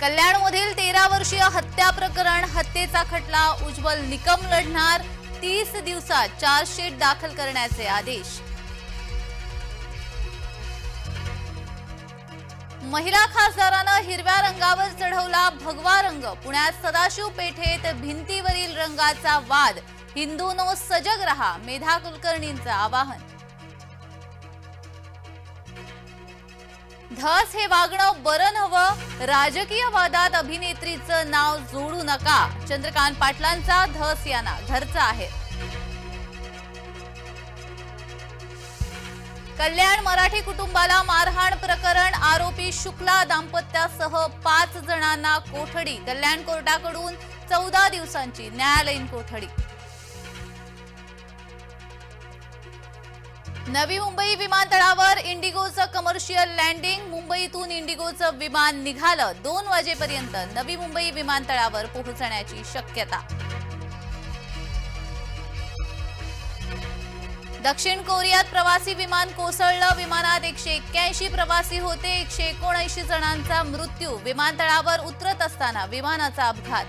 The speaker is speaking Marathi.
कल्याणमधील तेरा वर्षीय हत्या प्रकरण हत्येचा खटला उज्ज्वल निकम लढणार तीस दिवसात चार्जशीट दाखल करण्याचे आदेश. महिला खासदारानं हिरव्या रंगावर चढवला भगवा रंग. पुण्यात सदाशिव पेठेत भिंतीवरील रंगाचा वाद. हिंदूनो सजग रहा मेधा कुलकर्णींचं आवाहन. धस हे वागणं बरं नव्हं. राजकीय वादात अभिनेत्रीचं नाव जोडू नका. चंद्रकांत पाटलांचा धस यांना घरचा आहे. कल्याण मराठी कुटुंबाला मारहाण प्रकरण आरोपी शुक्ला दाम्पत्यासह पाच जणांना कोठडी. कल्याण कोर्टाकडून चौदा दिवसांची न्यायालयीन कोठडी. नवी मुंबई विमानतळावर इंडिगोचं कमर्शियल लँडिंग मुंबईतून इंडिगोचं विमान निघालं. दोन वाजेपर्यंत नवी मुंबई विमानतळावर पोहोचण्याची शक्यता. दक्षिण कोरियात प्रवासी विमान कोसळलं. विमानात एकशे एक्क्याऐंशी प्रवासी होते. एकशे एकोणऐंशी जणांचा मृत्यू. विमानतळावर उतरत असताना विमानाचा अपघात.